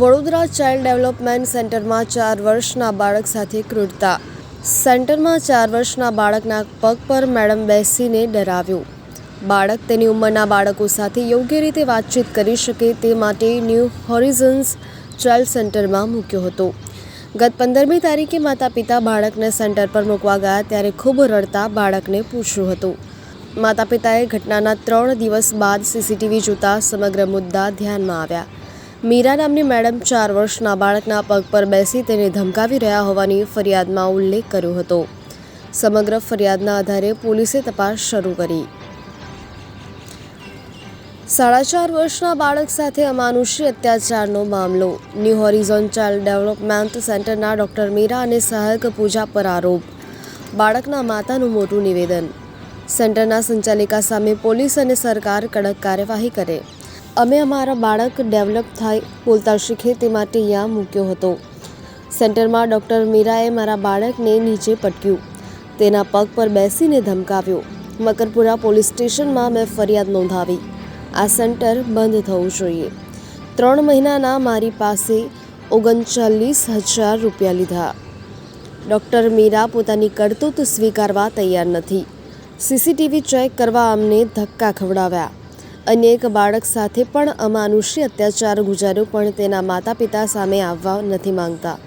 Vadodara child development સેન્ટરમાં ચાર વર્ષના બાળક સાથે ક્રૂરતા. સેન્ટરમાં ચાર વર્ષના બાળકના પગ પર મેડમ બેસીને ડરાવ્યું. બાળક તેની ઉંમરના બાળકો સાથે યોગ્ય રીતે વાતચીત કરી શકે તે માટે ન્યૂ હોરિઝન્સ ચાઇલ્ડ સેન્ટરમાં મૂક્યો હતો. ગત પંદરમી તારીખે માતા પિતા બાળકને સેન્ટર પર મૂકવા ગયા ત્યારે ખૂબ રડતા બાળકને પૂછ્યું હતું. માતા પિતાએ ઘટનાના ત્રણ દિવસ બાદ સીસીટીવી જોતા સમગ્ર મુદ્દા ધ્યાનમાં આવ્યા. મીરા નામની મેડમ ચાર વર્ષના બાળકના પગ પર બેસી તેને ધમકાવી રહ્યા હોવાની ફરિયાદમાં ઉલ્લેખ કર્યો હતો. સમગ્ર ફરિયાદના આધારે પોલીસે તપાસ શરૂ કરી. સાડા ચાર વર્ષના બાળક સાથે અમાનુષી અત્યાચારનો મામલો. ન્યૂ હોરિઝોન ચાઇલ્ડ ડેવલપમેન્ટ સેન્ટરના ડોક્ટર મીરા અને સહાયક પૂજા પર આરોપ. બાળકના માતાનું મોટું નિવેદન. સેન્ટરના સંચાલિકા સામે પોલીસ અને સરકાર કડક કાર્યવાહી કરે. અમે અમારા બાળક ડેવલપ થાય બોલતા શીખે તે માટે યા મૂક્યો હતો. સેન્ટરમાં ડૉક્ટર મીરાએ મારા બાળકને નીચે પટક્યું. તેના પગ પર બેસીને ધમકાવ્યો. મકરપુરા પોલીસ સ્ટેશનમાં મેં ફરિયાદ નોંધાવી. આ સેન્ટર બંધ થવું જોઈએ. ત્રણ મહિનાના મારી પાસે ઓગણચાલીસ હજાર રૂપિયા લીધા. ડૉક્ટર મીરા પોતાની કરતૂત સ્વીકારવા તૈયાર નથી. સીસીટીવી ચેક કરવા અમને ધક્કા ખવડાવ્યા. અન્ય એક બાળક સાથે પણ અમાનુષી અત્યાચાર ગુજાર્યો, પણ તેના માતા પિતા સામે આવવા નથી માંગતા.